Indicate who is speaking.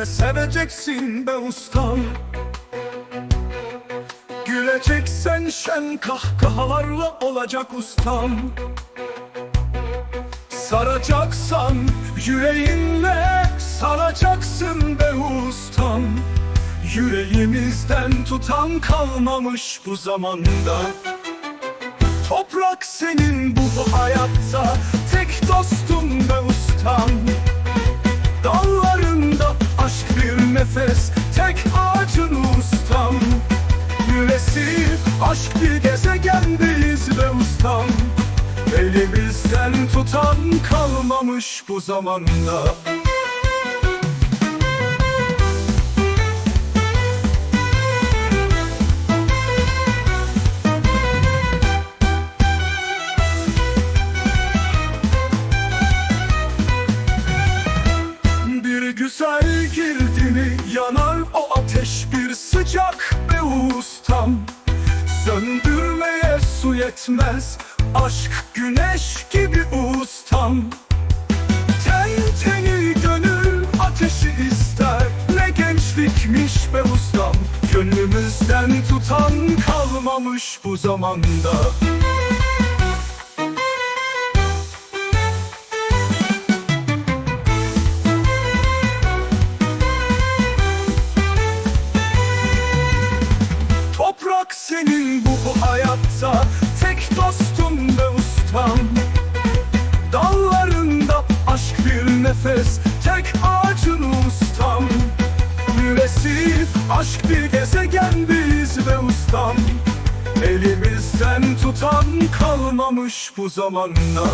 Speaker 1: üstüne seveceksin be ustam Güleceksen şen kahkahalarla olacak ustam. Saracaksan yüreğinle saracaksın be ustam. Yüreğimizden tutan kalmamış bu zamanda. Toprak senin bu hayatta tek dostum be ustam aşk bir gezegendeyiz be ustam. Elimizden tutan kalmamış bu zamanda. Bir güzel girdi mi yanar o ateş bir sıcak be ustam yetmez aşk güneş gibi ustam. Ten teni gönül ateşi ister. Ne gençlikmiş be ustam. Gönlümüzden tutan kalmamış bu zamanda. Toprak senin bu hayatta tek dostum be ustam. Dallarında aşk bir nefes tek ağacın ustam. Yüresi aşk bir gezegendeyiz be ustam. Elimizden tutan kalmamış bu zamanda